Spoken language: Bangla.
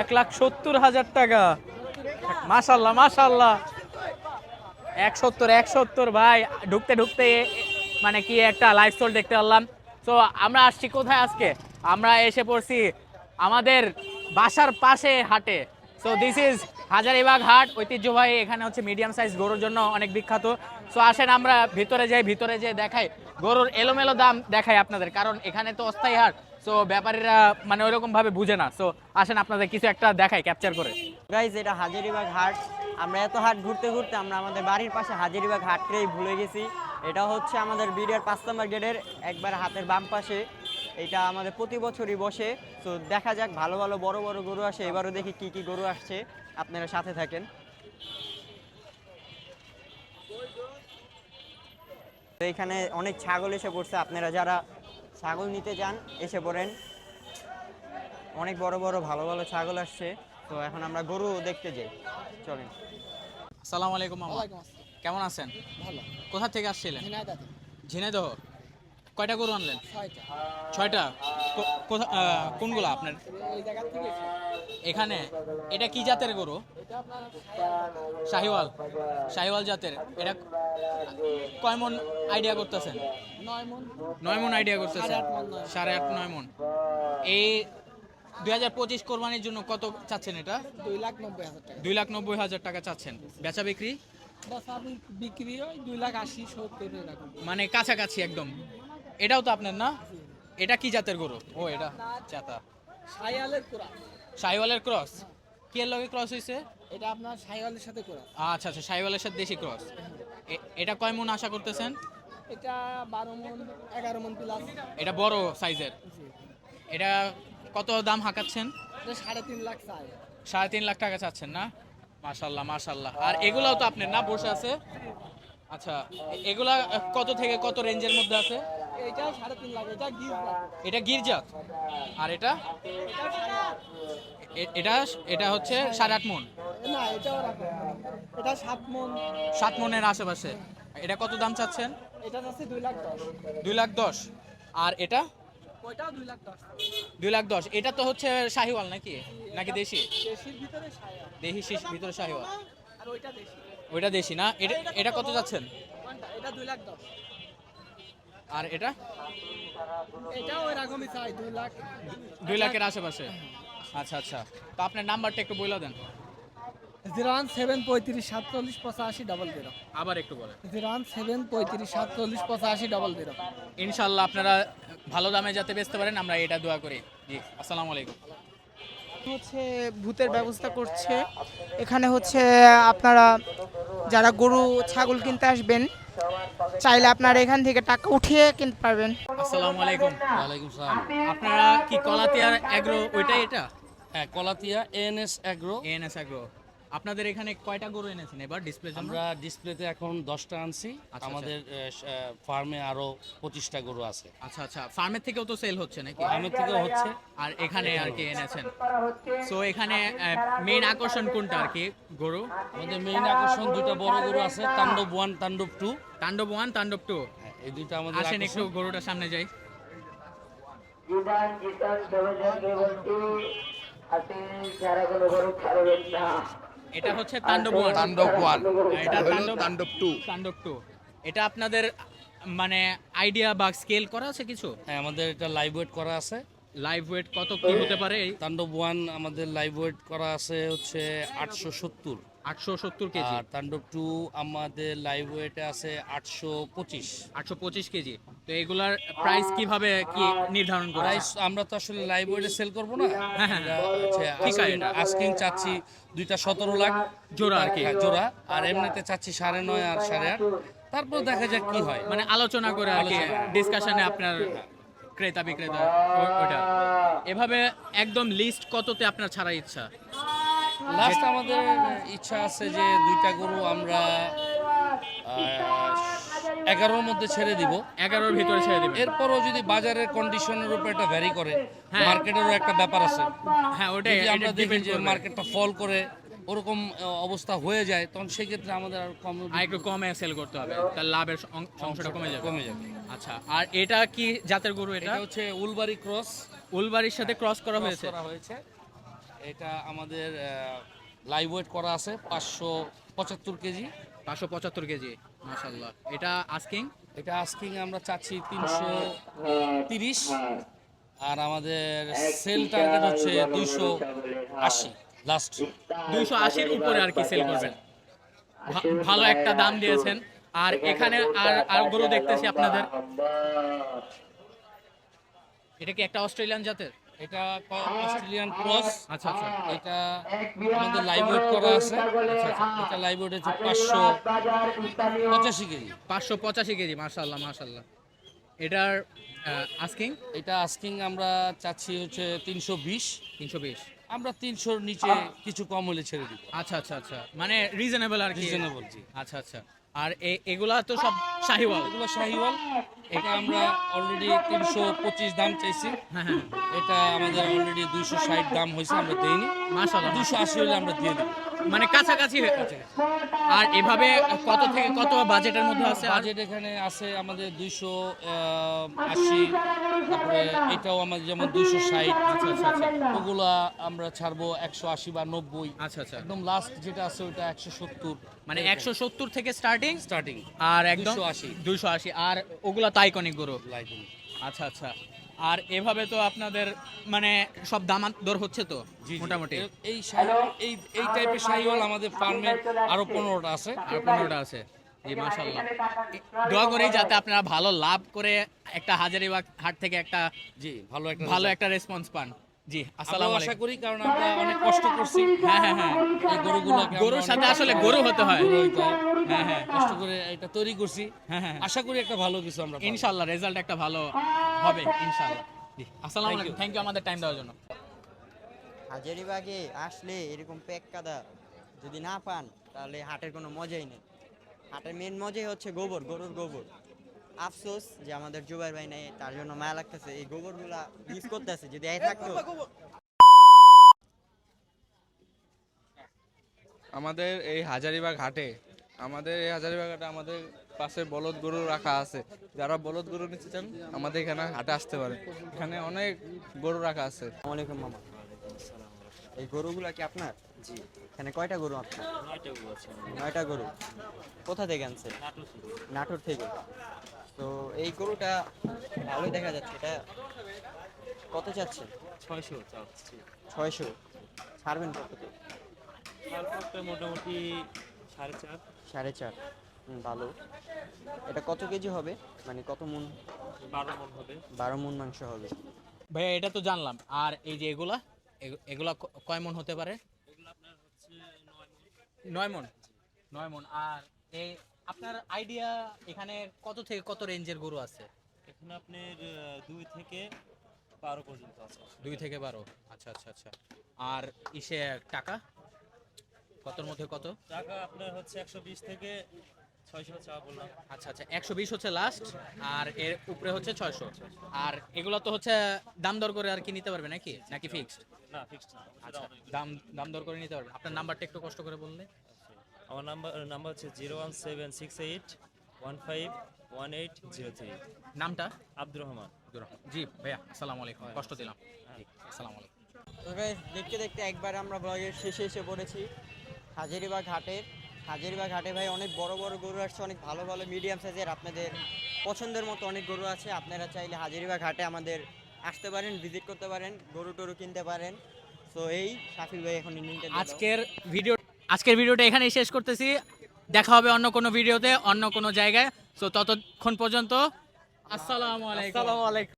এক লাখ সত্তর হাজার টাকা। মাশাল্লাহ মাশাল্লাহ। এক সত্তর এক সত্তর, ভাই। ঢুকতে ঢুকতে মানে কি একটা লাইফ স্টোর দেখতে পারলাম। তো আমরা আসছি কোথায় আজকে? আমরা এসে পড়ছি আমাদের বাসার পাশে হাটে। সো দিস ইজ হাজারিবাগ হাট, ঐতিহ্যবাহী। এখানে হচ্ছে মিডিয়াম সাইজ গরুর জন্য অনেক বিখ্যাত। সো আসেন আমরা ভিতরে যাই, ভিতরে যেয়ে দেখাই। গরুর এলোমেলো দাম দেখাই আপনাদের, কারণ এখানে তো অস্থায়ী হাট। সো ব্যাপারীরা মানে ওইরকম ভাবে বুঝে না। সো আসেন আপনাদের কিছু একটা দেখাই ক্যাপচার করে। গাইজ এটা হাজারিবাগ হাট। আমরা এত হাট ঘুরতে ঘুরতে আমরা আমাদের বাড়ির পাশে হাজারিবাগ হাটকেই ভুলে গেছি। এটা হচ্ছে আমাদের বিডিআর পাঁচ নম্বর গেটের একবার হাতের বাম পাশে। এটা আমাদের প্রতি বছরই বসে। তো দেখা যাক, ভালো ভালো বড় বড় গরু আসে। এবারও দেখি কি কি গরু আসছে। আপনারা সাথে থাকেন। তো এখানে অনেক ছাগল এসে পড়ছে। আপনারা যারা ছাগল নিতে যান এসে পড়েন। অনেক বড় বড় ভালো ভালো ছাগল আসছে তো এখন আমরা গরু দেখতে যাই। চলেন। আসসালামু আলাইকুম মামা। কেমন আছেন? ভালো। কোথা থেকে আসছিলেন? ঝিনাইদহ? কয়টা গরু আনলেন? ছয়টা। কোনগুলো আপনার। এখানে? এটা কি জাতের গরু? শাহিওয়াল। শাহিওয়াল। জাতের। এটা কয় মন আইডিয়া করতেছেন? নয় মন। আইডিয়া করতেছেন? সাড়ে আট নয়। মন। এই দুই হাজার পঁচিশ কোরবানির জন্য কত চাচ্ছেন এটা? দুই লাখ নব্বই হাজার টাকা। দুই লাখ নব্বই হাজার টাকা চাচ্ছেন। বেচা বিক্রি? বিক্রি হয় দুই লাখ আশি সত্তর মানে কাছাকাছি একদম। এটাও তো আপনার না? এটা কি জাতের গরু? ও এটা চাতা। সাইয়ালের কোরা শাহিওয়ালের ক্রস? কি এর লগে ক্রস হয়েছে এটা আপনার সাইয়ালের সাথে কোরা আচ্ছা আচ্ছা শাহিওয়ালের সাথে দেশি ক্রস। এটা কয় মন আশা করতেছেন? এটা বারো মন এগারো মন প্লাস এটা বড় সাইজের। এটা কত দাম হাঁকাচ্ছেন? এটা সাড়ে তিন লাখ চাই। সাড়ে তিন লাখ টাকা চাচ্ছেন না? মাশাল্লাহ মাশাল্লাহ। আর এগুলাও তো আপনার না বসে আছে? আচ্ছা এগুলা কত থেকে কত রেঞ্জের মধ্যে আছে? এটা সাড়ে তিন লাখ এটা গির লাখ এটা গির্জাত আর এটা? এটা এটা হচ্ছে সাড়ে আট মন। না এটা সাত মন। সাত মনের আশেপাশে। এটা কত দাম চাচ্ছেন? এটা আছে দুই লাখ দশ। দুই লাখ দশ। আর এটা? ওইটাও দুই লাখ দশ। দুই লাখ দশ। এটা তো হচ্ছে শাহিওয়াল নাকি? নাকি দেশি? দেশির ভিতরে দেশি শীষ ভিতরে শাহিওয়াল। আর ওইটা দেশি। ওইটা দেশি না? এটা এটা কত যাচ্ছেন এটা দুই লাখ দশ। আর এটা? এটাও এরকমই চাই দুই লাখ। দুই লাখের আশেপাশে? আচ্ছা আচ্ছা। তো আপনার নাম্বারটা একটু বলে দেন। জিরো ওয়ান সেভেন পঁয়ত্রিশ সাতচল্লিশ পঁচাশি ডবল জিরো আবার একটু বলেন। জিরো ওয়ান সেভেন পঁয়ত্রিশ সাতচল্লিশ পঁচাশি ডবল জিরো ইনশাল্লাহ আপনারা ভালো দামে যাতে বেচতে পারেন আমরা এটা দোয়া করি। জি আসসালামু আলাইকুম। হচ্ছে ভূতের ব্যবস্থা করছে। এখানে হচ্ছে আপনারা যারা গরু ছাগল কিনতে আসবেন চাইলে আপনারা এখান থেকে টাকা উঠিয়ে কিনতে পারবেন। আসসালামু আলাইকুম। ওয়ালাইকুম সালাম। আপনারা কি কলাতিয়ার এগ্রো ওইটাই এটা? হ্যাঁ Kalatia NS agro ANS agro আপনাদের এখানে কয়টা গরু এনেছেন এবার ডিসপ্লে আমরা ডিসপ্লেতে এখন দশটা আনছি আচ্ছা। আমাদের ফার্মে আরও পঁচিশটা গরু আছে আচ্ছা আচ্ছা ফার্মের থেকেও তো সেল হচ্ছে নাকি ফার্মের থেকেও হচ্ছে আর এখানে আর কি এনেছেন সো এখানে মেইন আকর্ষণ কোনটা আর কি গরু আমাদের মেইন আকর্ষণ দুইটা বড় গরু আছে তাণ্ডব ওয়ান তাণ্ডব টু তাণ্ডব ওয়ান তাণ্ডব টু এই দুইটা আমাদের আসেন একটু। গরুটার সামনে যাই জীবন আপনি যারা কোনো গরু ছাড়বেন না এটা হচ্ছে তাণ্ডব ওয়ান তাণ্ডব ওয়ান এটা তাণ্ডব তাণ্ডব টু তাণ্ডব টু এটা আপনাদের মানে আইডিয়া বা স্কেল করা আছে কিছু? হ্যাঁ আমাদের এটা লাইভ ওয়েট করা আছে। লাইভ ওয়েট কত কি হতে পারে তাণ্ডব ওয়ান আমাদের লাইভ ওয়েট করা আছে হচ্ছে আটশো সত্তর। আটশো সত্তর কেজি। আর তাণ্ডব টু আমাদের লাইভ ওয়েটে আছে আটশো পঁচিশ। আটশো পঁচিশ কেজি। তো এগুলার প্রাইস কীভাবে কি নির্ধারণ করা প্রাইস আমরা তো আসলে লাইভ ওয়েটে সেল করব না। হ্যাঁ, হ্যাঁ। এটা। আস্কিং চাচ্ছি দুইটা সতেরো লাখ। জোড়া আর কি। হ্যাঁ, জোড়া। আর এমনিতে চাচ্ছি সাড়ে নয় আর সাড়ে আট। তারপর দেখা যাক কি হয়। মানে আলোচনা করে আর কি ডিসকাশনে আপনার ক্রেতা বিক্রেতা ওটা এভাবে একদম লিস্ট কততে আপনার ছাড়ার ইচ্ছা? লাস্ট আমাদের ইচ্ছা আছে যে দুইটা গরু আমরা এগারোর মধ্যে ছেড়ে দিব। এগারোর ভিতরে ছেড়ে দেবেন। এরপরও যদি বাজারের কন্ডিশনের উপর এটা ভ্যারি করে হ্যাঁ। মার্কেটেরও একটা ব্যাপার আছে। হ্যাঁ ওটাই যদি আমরা দেখি যে মার্কেটটা ফল করে ওরকম অবস্থা হয়ে যায় তখন সেক্ষেত্রে আমাদের আর কম একটু কমে সেল করতে হবে। তার লাভের অংশটা কমে যাবে। কমে যাবে। আচ্ছা আর এটা কি জাতের গরু এটা? এটা হচ্ছে উলবাড়ি ক্রস উলবাড়ির সাথে ক্রস করা হয়েছে। করা হয়েছে। এটা আমাদের লাইভ ওয়েট করা আছে পাঁচশো পঁচাত্তর কেজি। পাঁচশো পঁচাত্তর কেজি মাশাল্লাহ এটা আস্কিং এটা আস্কিং আমরা চাচ্ছি তিনশো তিরিশ আর আমাদের সেল টার্গেট হচ্ছে দুইশো আশি লাস্ট দুইশো আশির উপরে আর কি সেল করবেন। ভালো একটা দাম দিয়েছেন। আর এখানে আর আর গরু দেখতেছি আপনাদের। এটা কি একটা অস্ট্রেলিয়ান জাতের? এটা অস্ট্রেলিয়ান ক্রস আচ্ছা আচ্ছা। এটা আমাদের লাইভ ওয়েট করা আছে। আচ্ছা আচ্ছা। এটা লাইভ ওয়েট হচ্ছে পাঁচশো পঁচাশি কেজি পাঁচশো পঁচাশি কেজি মার্শাল্লাহ মার্শাল্লাহ এটার আস্কিং এটা আস্কিং আমরা চাচ্ছি হচ্ছে তিনশো বিশ। তিনশো বিশ। আমরা তিনশোর নিচে কিছু কম হলে ছেড়ে দিব। আচ্ছা আচ্ছা আচ্ছা। মানে রিজনেবল আর কি? রিজনেবল জি। আচ্ছা আচ্ছা। আর এগুলা তো সব শাহিওয়াল। এগুলো শাহিওয়াল। এটা আমরা অলরেডি তিনশো পঁচিশ দাম চাইছি। হ্যাঁ এটা আমাদের অলরেডি দুইশো ষাট দাম হয়েছে আমরা দেইনি। মাসাল দুশো আশি হলে আমরা দিয়ে দেবো। মানে কাছাকাছি হয়ে- গেছে। আর এভাবে কত থেকে কত বাজেটের মধ্যে আছে? বাজেট এখানে আছে আমাদের দুইশো আশি তারপরে এটাও আমাদের যেমন দুইশো ষাট আচ্ছা আচ্ছা আচ্ছা। ওগুলা আমরা ছাড়বো একশো আশি বা নব্বই। আচ্ছা আচ্ছা। একদম লাস্ট যেটা আছে ওটা একশো সত্তর। মানে একশো সত্তর থেকে স্টার্টিং স্টার্টিং আর একদম 280 দুইশো আশি। আর ওগুলা তো আইকনিক গরু আচ্ছা আচ্ছা। আর এভাবে তো আপনাদের মানে সব দাম দর হচ্ছে তো মোটামুটি। এই এই এই টাইপের শাহিওয়াল আমাদের ফার্মে আরও পনেরোটা আছে। আর পনেরোটা আছে। জি মাশাল্লাহ দোয়া করি যাতে আপনারা ভালো লাভ করে একটা হাজারিবাগ হাট থেকে একটা জি ভালো একটা ভালো একটা রেসপন্স পান। জি আসসালামু আশা করি কারণ আমরা অনেক কষ্ট করছি। হ্যাঁ হ্যাঁ হ্যাঁ। এই গরুগুলোকে আমরা গরুর সাথে আসলে গরু হতে হয়। হইতে হয়। হ্যাঁ হ্যাঁ। কষ্ট করে এটা তৈরি করছি। হ্যাঁ হ্যাঁ আশা করি একটা ভালো কিছু আমরা পাবো। ইনশাল্লাহ রেজাল্ট একটা ভালো হবে ইনশাল্লাহ। জি আসসালামু আলাইকুম. থ্যাংক ইউ আমাদের টাইম দেওয়ার জন্য। হাজারিবাগে আসলে এরকম প্যাক কাদা যদি না পান তাহলে হাটের কোনো মজাই নেই। হাটের মেন মজাই হচ্ছে গোবর গরুর গোবর। আফসোস যে আমাদের জুবাইর ভাই নেই তার জন্য মায়া লাগতেছে। এই গোবরগুলা ইউজ করতেছে যদি এই থাকতো আমাদের এই হাজারিবাগ হাটে আমাদের এই হাজারিবাগ হাটে আমাদের পাশে বলদ গরু রাখা আছে। যারা বলদ গরু নিতে চান আমাদের এখানে হাটে আসতে পারে এখানে অনেক গরু রাখা আছে। আলাইকুম মামা। এই গরুগুলা কি আপনার? জি। এখানে কয়টা গরু আপনার নয়টা গরু কোথা থেকে আনছে নাটোর থেকে? তো এই গরুটা ভালোই দেখা যাচ্ছে এটা কত চাচ্ছে ছয়শো চাচ্ছি। ছয়শো। ছাড়বেন কত? মোটামুটি সাড়ে চার। সাড়ে চার। ভালো। এটা কত কেজি হবে? মানে কত মন? বারো মন হবে। বারো মন মাংস হবে। ভাইয়া এটা তো জানলাম। আর এই যে এগুলা এগু- এগুলা কয় মন হতে পারে? এগুলো আপনার হচ্ছে নয় মন। নয় মন? নয় মন। আর এই আপনার আইডিয়া এখানে কত থেকে কত রেঞ্জের গরু আছে? এখানে আপনার দুই থেকে বারো পর্যন্ত আছে। দুই থেকে বারো। আচ্ছা আচ্ছা আচ্ছা। আর ইসে টাকা? কতর মধ্যে কত? টাকা আপনার হচ্ছে একশো বিশ থেকে ছয়শো চা বললাম। আচ্ছা আচ্ছা একশো বিশ হচ্ছে লাস্ট আর এর উপরে হচ্ছে ছয়শো। আর এগুলো তো হচ্ছে দাম দর করে আর কি নিতে পারবে নাকি? নাকি ফিক্সড না ফিক্সড আচ্ছা দাম দাম দর করে নিতে পারবে। আপনার নাম্বারটা একটু কষ্ট করে বললে। আমার নাম্বার নাম্বার হচ্ছে zero one seven six eight one five one eight zero three নামটা? আব্দুর রহমান। আব্দুর রহমান। জি ভাইয়া আসসালামু আলাইকুম। কষ্ট দিলাম। জি আসসালামু আলাইকুম। তো দেখতে দেখতে একবার আমরা ব্লগের শেষে এসে পড়েছি। হাজারিবাগ হাটের হাজারিবাগ হাটে ভাই অনেক বড় বড় গরু আসছে অনেক ভালো ভালো মিডিয়াম সাইজের আপনাদের পছন্দের মতো অনেক গরু আছে। আপনারা চাইলে হাজারিবাগ হাটে আমাদের আসতে পারেন ভিজিট করতে পারেন গরু টরু কিনতে পারেন। তো এই শাফিল ভাই এখন আজকের ভিডিও আজকের ভিডিওটা এখানেই শেষ করতেছি। দেখা হবে অন্য কোনো ভিডিওতে, অন্য কোনো জায়গায়। তো ততক্ষণ পর্যন্ত, আসসালামু আলাইকুম।